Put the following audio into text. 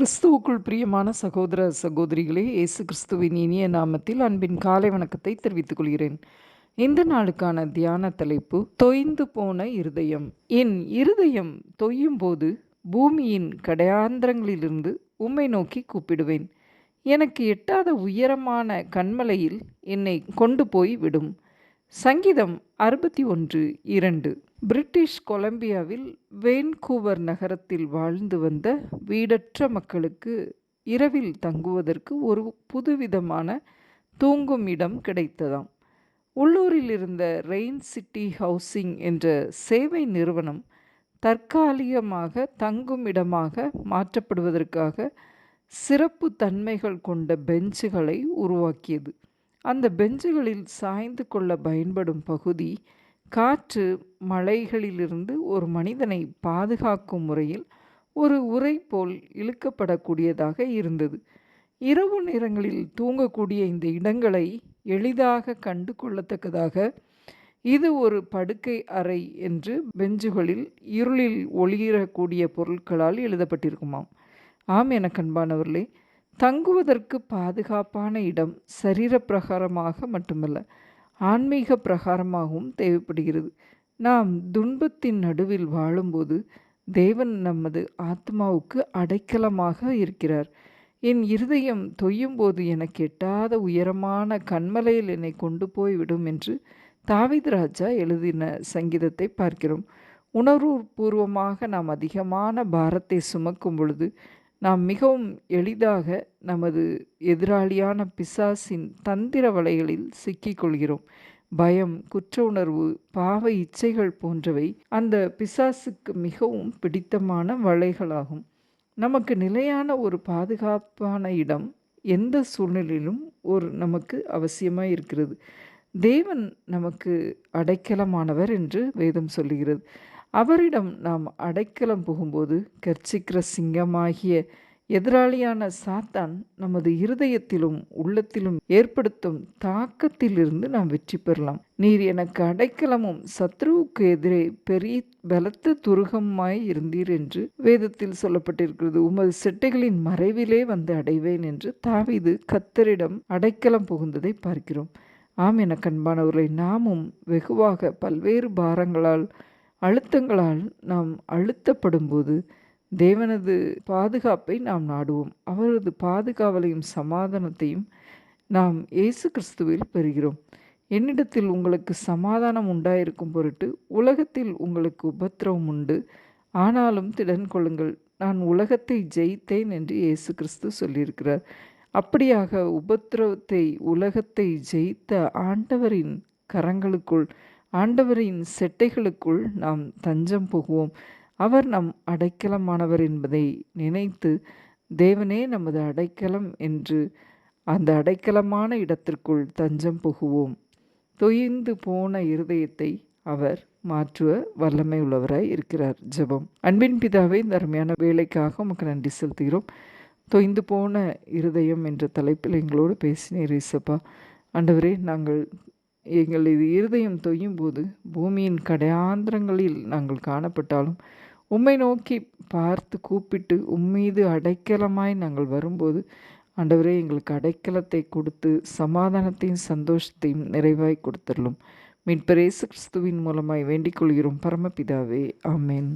கிறிஸ்துவுக்குள் பிரியமான சகோதர சகோதரிகளே இயேசு கிறிஸ்துவின் இனிய நாமத்தில் அன்பின் காலை வணக்கத்தை தெரிவித்துக் கொள்கிறேன். இந்த நாளுக்கான தியான தலைப்பு தொய்ந்து போன இருதயம். என் இருதயம் தொய்யும் போது பூமியின் கடையாந்திரங்களிலிருந்து உம்மை நோக்கி கூப்பிடுவேன். எனக்கு எட்டாத உயரமான கண்மலையில் என்னை கொண்டு போய் விடும். சங்கீதம் அறுபத்தி ஒன்று இரண்டு. பிரிட்டிஷ் கொலம்பியாவில் வேன்கூவர் நகரத்தில் வாழ்ந்து வந்த வீடற்ற மக்களுக்கு இரவில் தங்குவதற்கு ஒரு புதுவிதமான தூங்கும் இடம் கிடைத்ததாம். உள்ளூரில் இருந்த ரெயின் சிட்டி ஹவுசிங் என்ற சேவை நிறுவனம் தற்காலிகமாக தங்கும் இடமாக மாற்றப்படுவதற்காக சிறப்பு தன்மைகள் கொண்ட பெஞ்சுகளை உருவாக்கியது. அந்த பெஞ்சுகளில் சாய்ந்து கொள்ள பயன்படும் பகுதி காற்று மலைகளிலிருந்து ஒரு மனிதனை பாதுகாக்கும் முறையில் ஒரு உரை போல் இழுக்கப்படக்கூடியதாக இருந்தது. இரவு நேரங்களில் தூங்கக்கூடிய இந்த இடங்களை எளிதாக கண்டு கொள்ளத்தக்கதாக இது ஒரு படுக்கை அறை என்று பெஞ்சுகளில் இருளில் ஒளிரக்கூடிய பொருட்களால் எழுதப்பட்டிருக்குமாம். ஆம் என கண்பானவர்களே தங்குவதற்கு பாதுகாப்பான இடம் சரீர பிரகாரமாக மட்டுமல்ல ஆன்மீக பிரகாரமாகவும் தேவைப்படுகிறது. நாம் துன்பத்தின் நடுவில் வாழும்போது தேவன் நமது ஆத்மாவுக்கு அடைக்கலமாக இருக்கிறார். என் இருதயம் தொய்யும் போது எனக்கு எட்டாத உயரமான கண்மலையில் என்னை கொண்டு போய் விடும் என்று தாவித் ராஜா எழுதின சங்கீதத்தை பார்க்கிறோம். உணர்வுபூர்வமாக நாம் அதிகமான பாரத்தை சுமக்கும் பொழுது நாம் மிகவும் எளிதாக நமது எதிராளியான பிசாசின் தந்திர வலைகளில் சிக்கிக்கொள்கிறோம். பயம் குற்ற உணர்வு பாவ இச்சைகள் போன்றவை அந்த பிசாசுக்கு மிகவும் பிடித்தமான வலைகளாகும். நமக்கு நிலையான ஒரு பாதுகாப்பான இடம் எந்த சூழ்நிலையிலும் ஒரு நமக்கு அவசியமாக இருக்கிறது. தேவன் நமக்கு அடைக்கலமானவர் என்று வேதம் சொல்லுகிறது. அவரிடம் நாம் அடைக்கலம் புகும்போது கர்ச்சிக்கிற சிங்கமாகிய எதிராளியான சாத்தான் நமது இருதயத்திலும் உள்ளத்திலும் ஏற்படுத்தும் தாக்கத்திலிருந்து நாம் வெற்றி பெறலாம். நீர் எனக்கு அடைக்கலமும் சத்ருவுக்கு எதிரே பெரிய பலத்த துருகமாய் இருந்தீர் என்று வேதத்தில் சொல்லப்பட்டிருக்கிறது. உமது செட்டைகளின் மறைவிலே வந்து அடைவேன் என்று தாவிது கத்தரிடம் அடைக்கலம் புகுந்ததை பார்க்கிறோம். ஆம் என கண்பானவர்களை நாமும் வெகுவாக பல்வேறு பாரங்களால் அழுத்தங்களால் நாம் அழுத்தப்படும்போது தேவனது பாதுகாப்பை நாம் நாடுவோம். அவரது பாதுகாவலையும் சமாதானத்தையும் நாம் இயேசு கிறிஸ்துவில் பெறுகிறோம். என்னிடத்தில் உங்களுக்கு சமாதானம் உண்டாயிருக்கும் பொருட்டு உலகத்தில் உங்களுக்கு உபத்திரவம் உண்டு. ஆனாலும் திடன் கொள்ளுங்கள் நான் உலகத்தை ஜெயித்தேன் என்று இயேசு கிறிஸ்து சொல்லியிருக்கிறார். அப்படியாக உபத்திரவத்தை உலகத்தை ஜெயித்த ஆண்டவரின் கரங்களுக்குள் ஆண்டவரின் செட்டைகளுக்குள் நாம் தஞ்சம் புகுவோம். அவர் நம் அடைக்கலமானவர் என்பதை நினைத்து தேவனே நமது அடைக்கலம் என்று அந்த அடைக்கலமான இடத்திற்குள் தஞ்சம் புகுவோம். தொய்ந்து போன இருதயத்தை அவர் மாற்றுவ வல்லமை உள்ளவராய் இருக்கிறார். ஜெபம். அன்பின் பிதாவை இந்த அருமையான வேலைக்காக உமக்கு நன்றி செலுத்துகிறோம். தொய்ந்து போன இருதயம் என்ற தலைப்பில் எங்களோடு பேசினீர் இசப்பா ஆண்டவரே நாங்கள் எங்களது இருதயம் தொய்யும் போது பூமியின் கடையாந்திரங்களில் நாங்கள் காணப்பட்டாலும் உம்மை நோக்கி பார்த்து கூப்பிட்டு உம்மீது அடைக்கலமாய் நாங்கள் வரும்போது ஆண்டவரே எங்களுக்கு அடைக்கலத்தை கொடுத்து சமாதானத்தையும் சந்தோஷத்தையும் நிறைவாய் கொடுத்துடலும் மீட்பரேசு கிறிஸ்துவின் மூலமாய் வேண்டிக் கொள்கிறோம். பரமபிதாவே ஆமேன்.